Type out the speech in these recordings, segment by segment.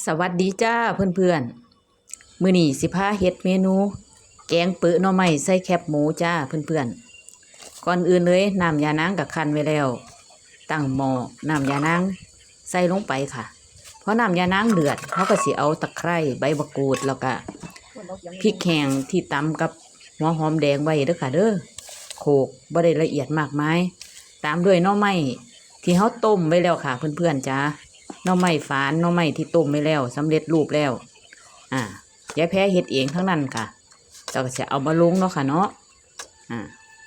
สวัสดีจ้าเพื่อนๆมื้อนี้สิพาเฮ็ดเมนู แกงเปื้อหน่อไม้ใส่แคบหมูจ้าเพื่อนๆ ก่อนอื่นเลยน้ำยานางกับคันไว้แล้ว ตั้งหม้อน้ำยานางใส่ลงไปค่ะ เพราะน้ำยานางเดือดเขาก็สิเอาตะไคร้ใบมะกรูดแล้วก็พริกแห้งที่ตำกับหัวหอมแดงไว้เด้อค่ะเด้อโขกบ่ได้ละเอียดมากมายตามด้วยหน่อไม้ที่เขาต้มไว้แล้วค่ะเพื่อนๆจ้า น่อไม้ฝานน่อไม้ที่ต้มไว้แล้วสำเร็จรูปแล้ว อ่ายายแพ้เฮ็ดเองทั้งนั้นค่ะเราก็จะเอามาลงเนาะค่ะเนาะอ่า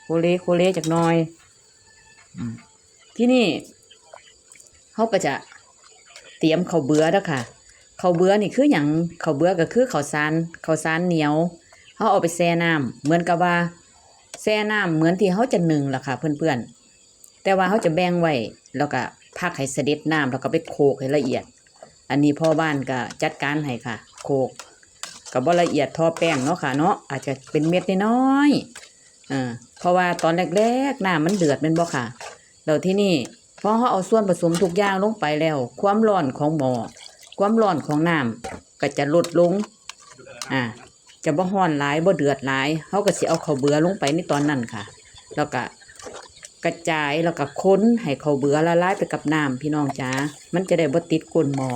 โคเลโคเลจักน่อยอที่นี่เขาก็จะเตรียมข้าวเบื่อแล้วค่ะข้าวเบื่อนี่คืออย่างข้าวเบื่อก็คือข้าวสารข้าวสารเหนียวเขาเอาไปแช่น้ำเหมือนกับว่าแช่น้ำเหมือนที่เขาจะนึ่งล่ะค่ะ เพื่อนๆแต่ว่าเขาจะแบ่งไว้แล้วก็ พักให้เสด็จน้ำแล้วก็ไปโขกให้ละเอียด อันนี้พ่อบ้านก็จัดการให้ค่ะ โขกกับบ่ละเอียดทอแป้งเนาะค่ะเนาะอาจจะเป็นเม็ดน้อยๆอ่าเพราะว่าตอนแรกๆน้ำมันเดือดมันบ่ค่ะแล้วที่นี่พอเขาเอาส่วนผสมทุกอย่างลงไปแล้ว ความร้อนของหม้อความร้อนของน้ำก็จะลดลงอ่าจะบ่ร้อนหลายบ่เดือดหลายเขาก็สิเอาข้าวเบื่อลงไปในตอนนั้นค่ะ แล้วก็ กระจายแล้วก็ค้นให้เขาเบื่อละลายไปกับน้ำพี่น้องจ้ามันจะได้บ่ติดก้นหม้อ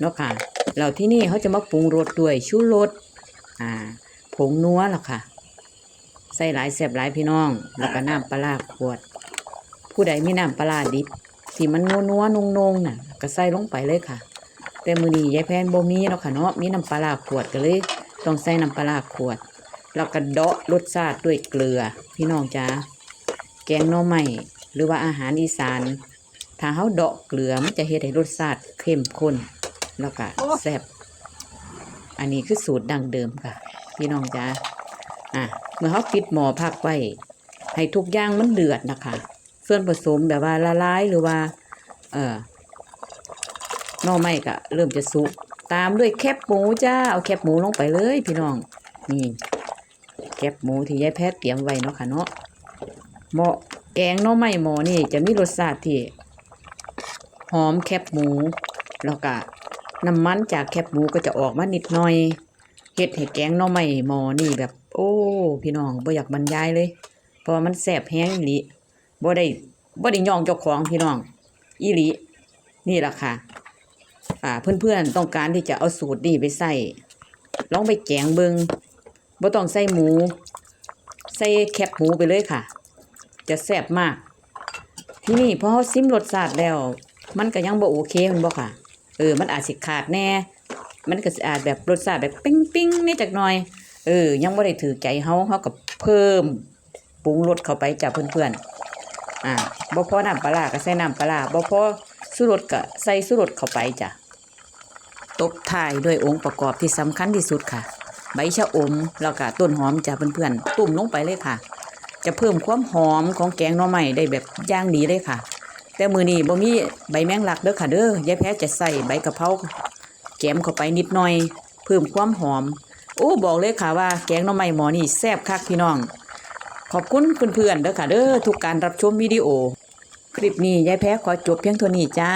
เนาะค่ะแล้วที่นี่เขาจะมาปรุงรสด้วยชูรสอ่าผงนัวล่ะค่ะ ใส่หลายแซ่บหลายพี่น้อง แล้วก็น้ำปลาขวด ผู้ใดมีน้ำปลาดิบที่มันนัวนัวนงนงน่ะ ก็ใส่ลงไปเลยค่ะ แต่มือนี้ยายแพนบ่มีเนาะค่ะเนาะมีน้ำปลาขวดก็เลยต้องใส่น้ำปลาร้าขวด แล้วก็เดาะรสชาติด้วยเกลือพี่น้องจ้า แกงหน่อไม้หรือว่าอาหารอีสาน ถ้าเขาเดาะเกลือมันจะเฮ็ดให้รสชาติเข้มข้น แล้วก็แซ่บอันนี้คือสูตรดั้งเดิมค่ะ พี่น้องจ้าอะเมื่อเขาปิดหม้อพักไว้ ให้ทุกอย่างมันเดือดนะคะ ส่วนผสมแบบว่าละลายหรือว่า เอ่อน่อไม้ก็เริ่มจะสุกตามด้วยแคบหมูจ้าเอาแคบหมูลงไปเลย พี่น้องนี่แคบหมูที่ยายแพทย์เตรียมไว้เนาะค่ะเนาะ หม้อแกงหน่อไม้หม้อนี่จะมีรสชาติที่หอมแคบหมู แล้วก็น้ำมันจากแคบหมูก็จะออกมานิดหน่อยเฮ็ดให้แกงหน่อไม้หม้อนี่แบบ โอ้ พี่น้องบ่อยากบรรยายเลย เพราะมันแซ่บแฮงอีหลีบ่ได้บ่ได้ย่องเจ้าของพี่น้องอีหลีนี่แหละค่ะอ่าเพื่อนๆต้องการที่จะเอาสูตรนี้ไปใส่ลองไปแกงเบิงบ่ต้องใส่หมู ใส่แคบหมูไปเลยค่ะ จะแซ่บมาก ที่นี่พอเขาซิมรสชาติแล้ว มันก็ยังบ่โอเคมันบ่ค่ะ เออ มันอาจสิขาดแน่ มันก็สิอาจแบบรสชาติแบบปิ้งปิ้งๆนี่จักหน่อย เออ ยังบ่ได้ถือใจเฮาเฮาก็เพิ่มปรุงรสเข้าไปจ้ะเพื่อนๆ อ่าบ่พอน้ำปลาร้าก็ใส่น้ำปลาร้าบ่พอสุรสก็ใส่สุรสเข้าไปจ้ะตบท้ายด้วยองค์ประกอบที่สำคัญที่สุดค่ะ ใบชะอมแล้วก็ต้นหอมจ้ะเพื่อนๆตุ่มลงไปเลยค่ะ จะเพิ่มความหอมของแกงหน่อไม้ได้แบบย่างดีเลยค่ะ แต่มือนี้บ่มีใบแมงลักเด้อค่ะเด้อยายแพ้จะใส่ใบกะเพราแกมเข้าไปนิดหน่อย เพิ่มความหอม โอ้บอกเลยค่ะว่าแกงหน่อไม้หมอนี่แซ่บคักพี่น้อง ขอบคุณเพื่อนๆเด้อค่ะเด้อทุกการรับชมวิดีโอ คลิปนี้ยายแพ้ขอจบเพียงเท่านี้จ้า